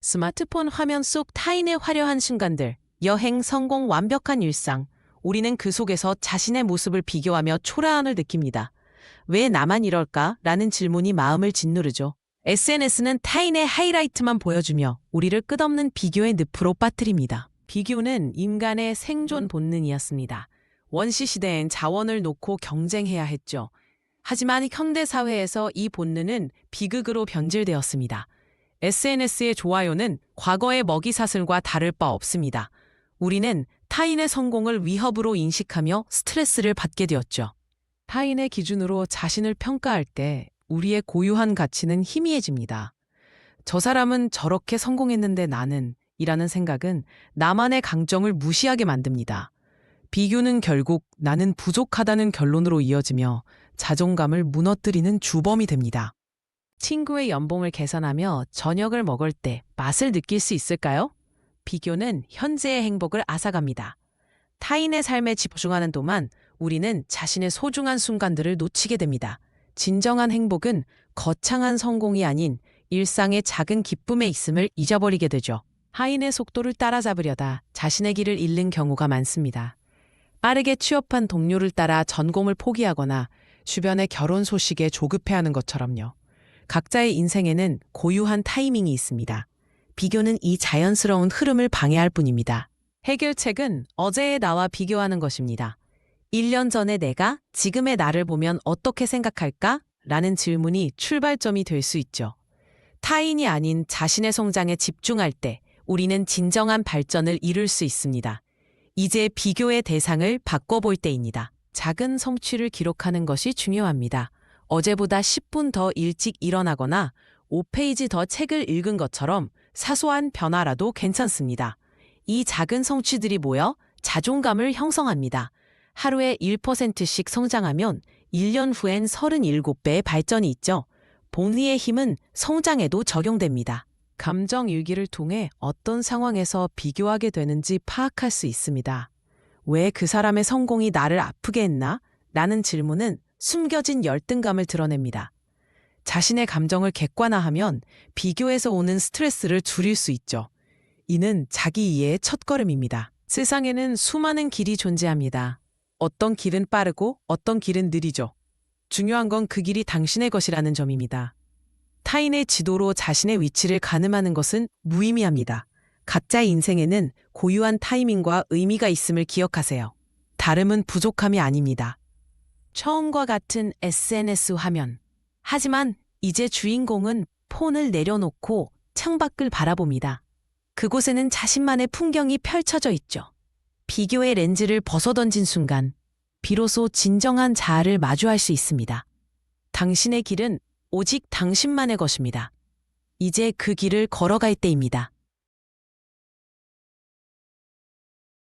스마트폰 화면 속 타인의 화려한 순간들, 여행 성공 완벽한 일상. 우리는 그 속에서 자신의 모습을 비교하며 초라함을 느낍니다. 왜 나만 이럴까? 라는 질문이 마음을 짓누르죠. SNS는 타인의 하이라이트만 보여주며 우리를 끝없는 비교의 늪으로 빠뜨립니다. 비교는 인간의 생존 본능이었습니다. 원시 시대엔 자원을 놓고 경쟁해야 했죠. 하지만 현대 사회에서 이 본능은 비극으로 변질되었습니다. SNS의 좋아요는 과거의 먹이 사슬과 다를 바 없습니다. 우리는 타인의 성공을 위협으로 인식하며 스트레스를 받게 되었죠. 타인의 기준으로 자신을 평가할 때 우리의 고유한 가치는 희미해집니다. 저 사람은 저렇게 성공했는데 나는 이라는 생각은 나만의 강점을 무시하게 만듭니다. 비교는 결국 나는 부족하다는 결론으로 이어지며 자존감을 무너뜨리는 주범이 됩니다. 친구의 연봉을 계산하며 저녁을 먹을 때 맛을 느낄 수 있을까요? 비교는 현재의 행복을 앗아갑니다. 타인의 삶에 집중하는 동안 우리는 자신의 소중한 순간들을 놓치게 됩니다. 진정한 행복은 거창한 성공이 아닌 일상의 작은 기쁨에 있음을 잊어버리게 되죠. 하인의 속도를 따라잡으려다 자신의 길을 잃는 경우가 많습니다. 빠르게 취업한 동료를 따라 전공을 포기하거나 주변의 결혼 소식에 조급해하는 것처럼요. 각자의 인생에는 고유한 타이밍이 있습니다. 비교는 이 자연스러운 흐름을 방해할 뿐입니다. 해결책은 어제의 나와 비교하는 것입니다. 1년 전의 내가 지금의 나를 보면 어떻게 생각할까? 라는 질문이 출발점이 될 수 있죠. 타인이 아닌 자신의 성장에 집중할 때 우리는 진정한 발전을 이룰 수 있습니다. 이제 비교의 대상을 바꿔볼 때입니다. 작은 성취를 기록하는 것이 중요합니다. 어제보다 10분 더 일찍 일어나거나 5페이지 더 책을 읽은 것처럼 사소한 변화라도 괜찮습니다. 이 작은 성취들이 모여 자존감을 형성합니다. 하루에 1%씩 성장하면 1년 후엔 37배의 발전이 있죠. 본의의 힘은 성장에도 적용됩니다. 감정 일기를 통해 어떤 상황에서 비교하게 되는지 파악할 수 있습니다. 왜 그 사람의 성공이 나를 아프게 했나? 라는 질문은 숨겨진 열등감을 드러냅니다. 자신의 감정을 객관화하면 비교에서 오는 스트레스를 줄일 수 있죠. 이는 자기 이해의 첫걸음입니다. 세상에는 수많은 길이 존재합니다. 어떤 길은 빠르고 어떤 길은 느리죠. 중요한 건 그 길이 당신의 것이라는 점입니다. 타인의 지도로 자신의 위치를 가늠하는 것은 무의미합니다. 각자의 인생에는 고유한 타이밍과 의미가 있음을 기억하세요. 다름은 부족함이 아닙니다. 처음과 같은 SNS 화면. 하지만 이제 주인공은 폰을 내려놓고 창밖을 바라봅니다. 그곳에는 자신만의 풍경이 펼쳐져 있죠. 비교의 렌즈를 벗어던진 순간, 비로소 진정한 자아를 마주할 수 있습니다. 당신의 길은 오직 당신만의 것입니다. 이제 그 길을 걸어갈 때입니다.